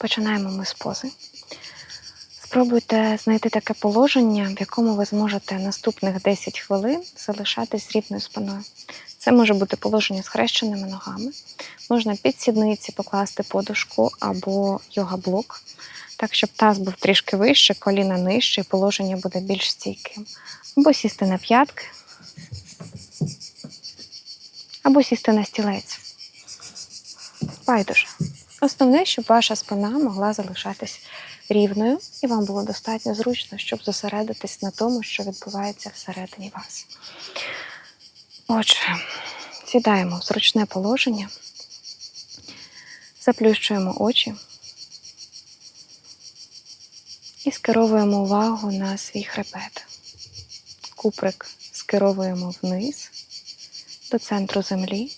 Починаємо ми з пози. Спробуйте знайти таке положення, в якому ви зможете наступних 10 хвилин залишатись рівною спиною. Це може бути положення з хрещеними ногами. Можна під сідниці покласти подушку або йога-блок, так щоб таз був трішки вище, коліна нижче, і положення буде більш стійким. Або сісти на п'ятки, або сісти на стілець. Байдуже. Основне, щоб ваша спина могла залишатись рівною, і вам було достатньо зручно, щоб зосередитись на тому, що відбувається всередині вас. Отже, сідаємо в зручне положення, заплющуємо очі і скеровуємо увагу на свій хребет. Куприк скеровуємо вниз до центру землі,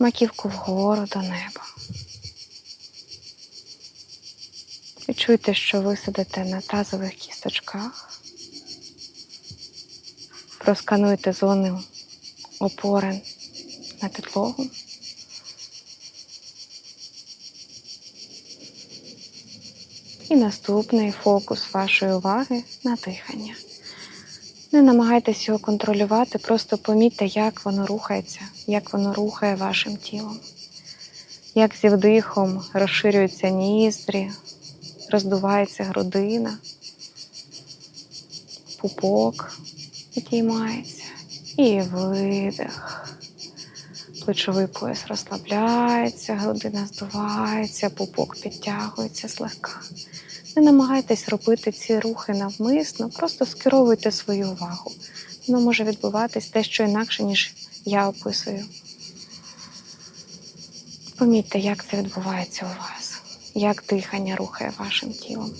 маківку вгору до неба. Відчуйте, що ви сидите на тазових кісточках. Проскануйте зони опори на підлогу. І наступний фокус вашої уваги на дихання. Не намагайтесь його контролювати, просто помітьте, як воно рухається, як воно рухає вашим тілом, як зі вдихом розширюються ніздрі, роздувається грудина, пупок підіймається і видих. Плечовий пояс розслабляється, грудина здувається, пупок підтягується злегка. Не намагайтесь робити ці рухи навмисно, просто скеровуйте свою увагу. Воно може відбуватись дещо інакше, ніж я описую. Помітьте, як це відбувається у вас, як дихання рухає вашим тілом.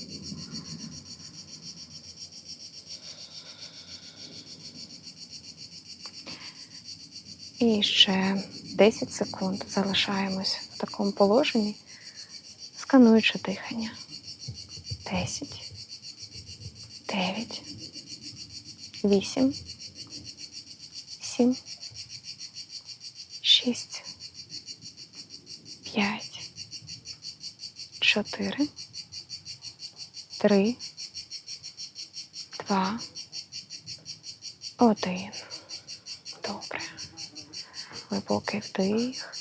І ще 10 секунд залишаємось в такому положенні, скануючи дихання. 10, 9, 8, 7, 6, 5, 4, 3, 2, 1. Добре. Глибокий вдих,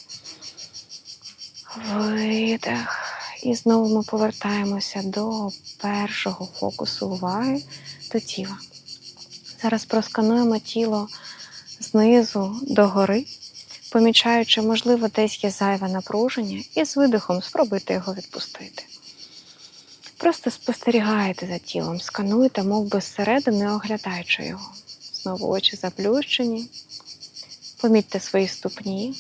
видих. І знову ми повертаємося до першого фокусу уваги до тіла. Зараз проскануємо тіло знизу до гори, помічаючи, можливо, десь є зайве напруження, і з видихом спробуйте його відпустити. Просто спостерігайте за тілом, скануйте, мов би зсередини, оглядаючи його. Знову очі заплющені. Помітьте свої ступні.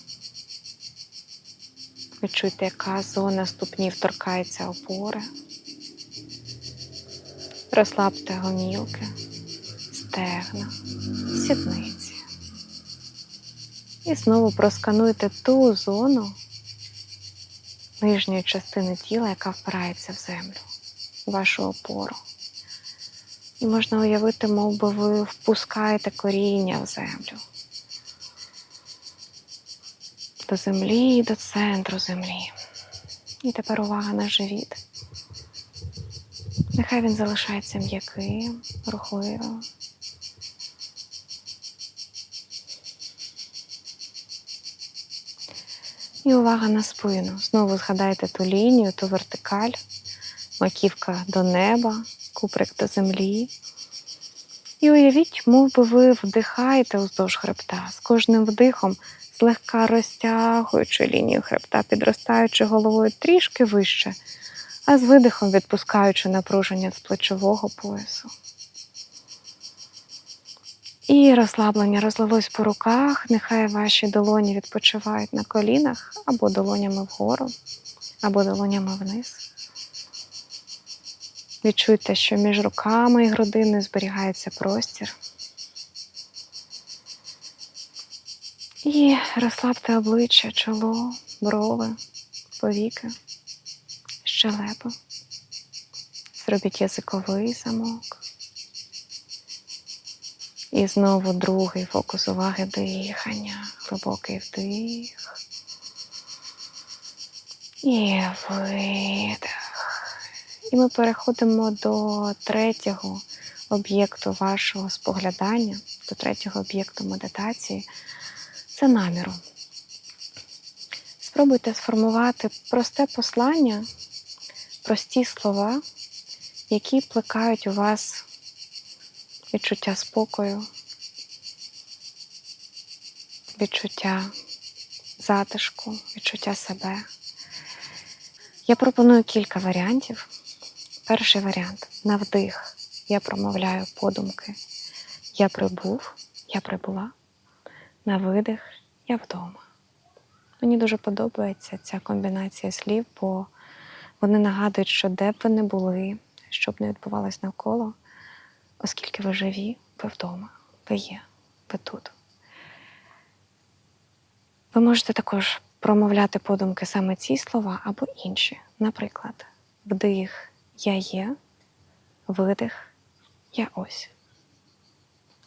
Відчуйте, яка зона ступнів торкається опори. Розслабте гомілки, стегна, сідниці. І знову проскануйте ту зону нижньої частини тіла, яка впирається в землю, вашу опору. І можна уявити, мов би ви впускаєте коріння в землю до землі, до центру землі. І тепер увага на живіт. Нехай він залишається м'яким, рухливим. І увага на спину. Знову згадайте ту лінію, ту вертикаль, маківка до неба, куприк до землі. І уявіть, мов би ви вдихаєте уздовж хребта. З кожним вдихом злегка розтягуючи лінію хребта, підростаючи головою трішки вище, а з видихом відпускаючи напруження з плечового поясу. І розслаблення розлилось по руках, нехай ваші долоні відпочивають на колінах або долонями вгору, або долонями вниз. Відчуйте, що між руками і грудиною зберігається простір. І розслабте обличчя, чоло, брови, повіки, щелепи. Зробіть язиковий замок. І знову другий фокус уваги дихання, глибокий вдих. І видих. І ми переходимо до третього об'єкту вашого споглядання, до третього об'єкту медитації. Це наміру. Спробуйте сформувати просте послання, прості слова, які плекають у вас відчуття спокою, відчуття затишку, відчуття себе. Я пропоную кілька варіантів. Перший варіант на вдих. Я промовляю подумки. Я прибув, я прибула. На видих я вдома. Мені дуже подобається ця комбінація слів, бо вони нагадують, що де б ви не були, що б не відбувалось навколо, оскільки ви живі, ви вдома, ви є, ви тут. Ви можете також промовляти подумки саме ці слова або інші. Наприклад, вдих я є, видих я ось.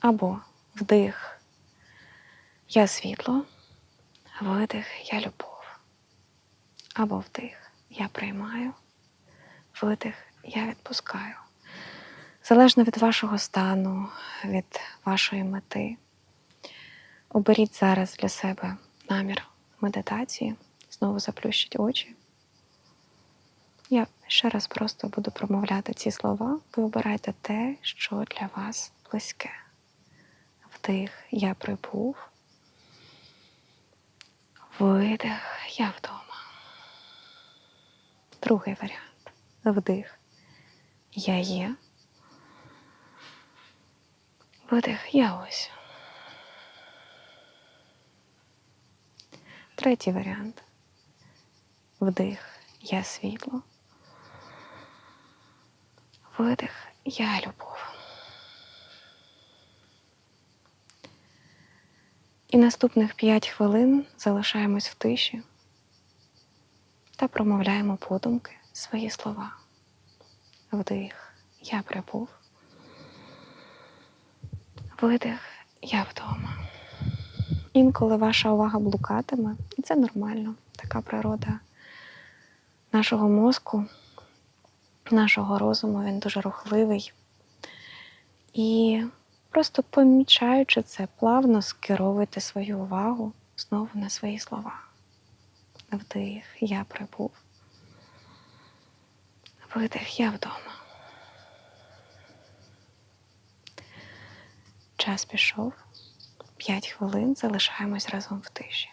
Або вдих я світло, видих я любов. Або вдих я приймаю, видих я відпускаю. Залежно від вашого стану, від вашої мети. Оберіть зараз для себе намір медитації, знову заплющіть очі. Я ще раз просто буду промовляти ці слова. Ви обирайте те, що для вас близьке. Вдих, я прибув. Видих, я вдома. Другий варіант. Вдих. Я є. Видих, я ось. Третій варіант. Вдих, я світло. Видих, я любов. І наступних 5 хвилин залишаємось в тиші та промовляємо подумки свої слова. Вдих, я прибув. Видих, я вдома. Інколи ваша увага блукатиме, і це нормально, така природа нашого мозку, нашого розуму, він дуже рухливий. І просто помічаючи це, плавно скеровуйте свою увагу знову на свої слова. Вдих, я прибув. Видих, я вдома. Час пішов. П'ять хвилин залишаємось разом в тиші.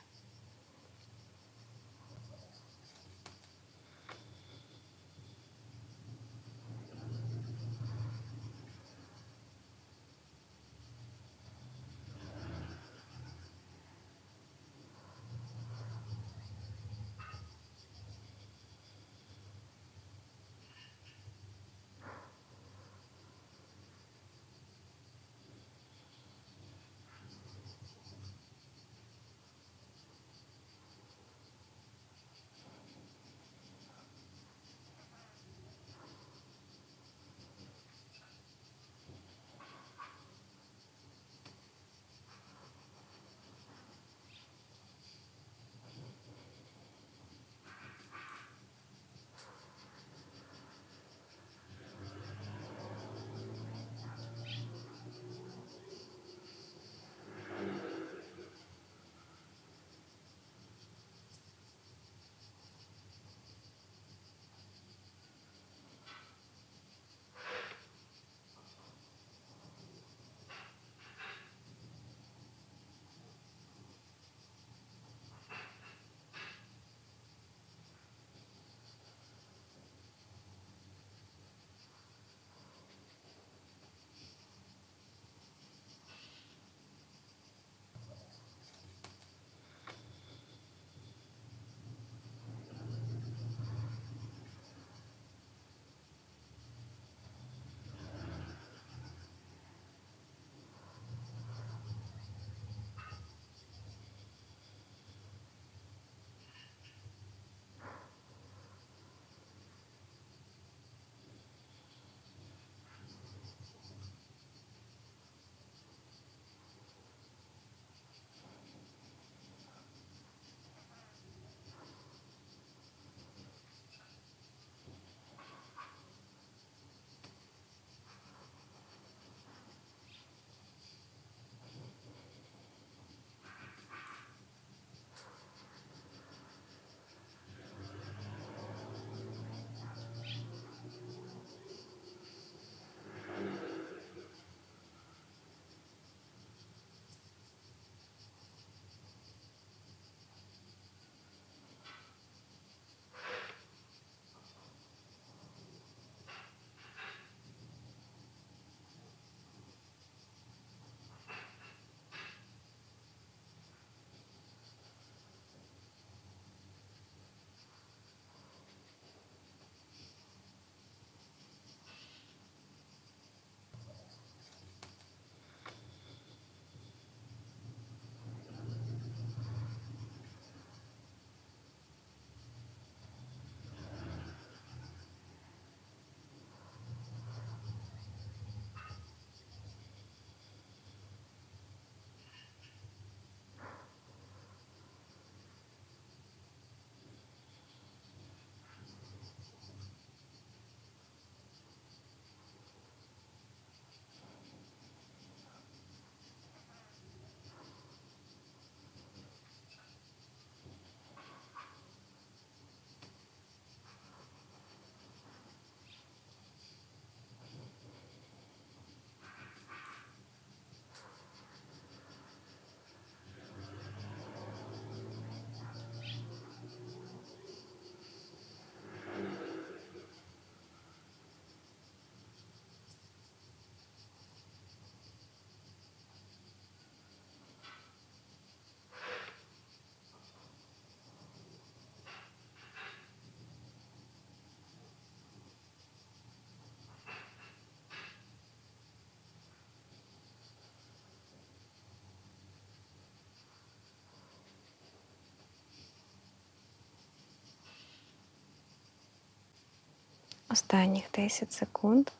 Останніх 10 секунд.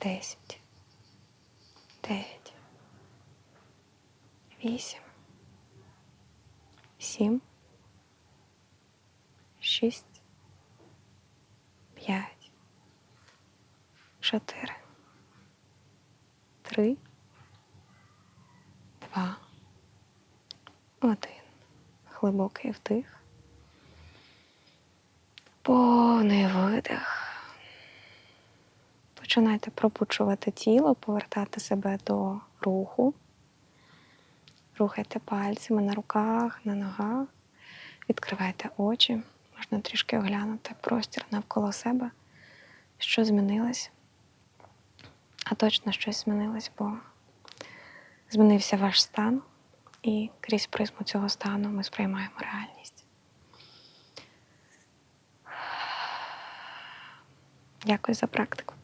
10. 9. 8. 7. 6. 5. 4. 3. 2. 1. Глибокий вдих. Повний видих. Починайте пропучувати тіло, повертати себе до руху. Рухайте пальцями на руках, на ногах. Відкривайте очі. Можна трішки оглянути простір навколо себе, що змінилось. А точно щось змінилось, бо змінився ваш стан, і крізь призму цього стану ми сприймаємо реальність. Дякую за практику.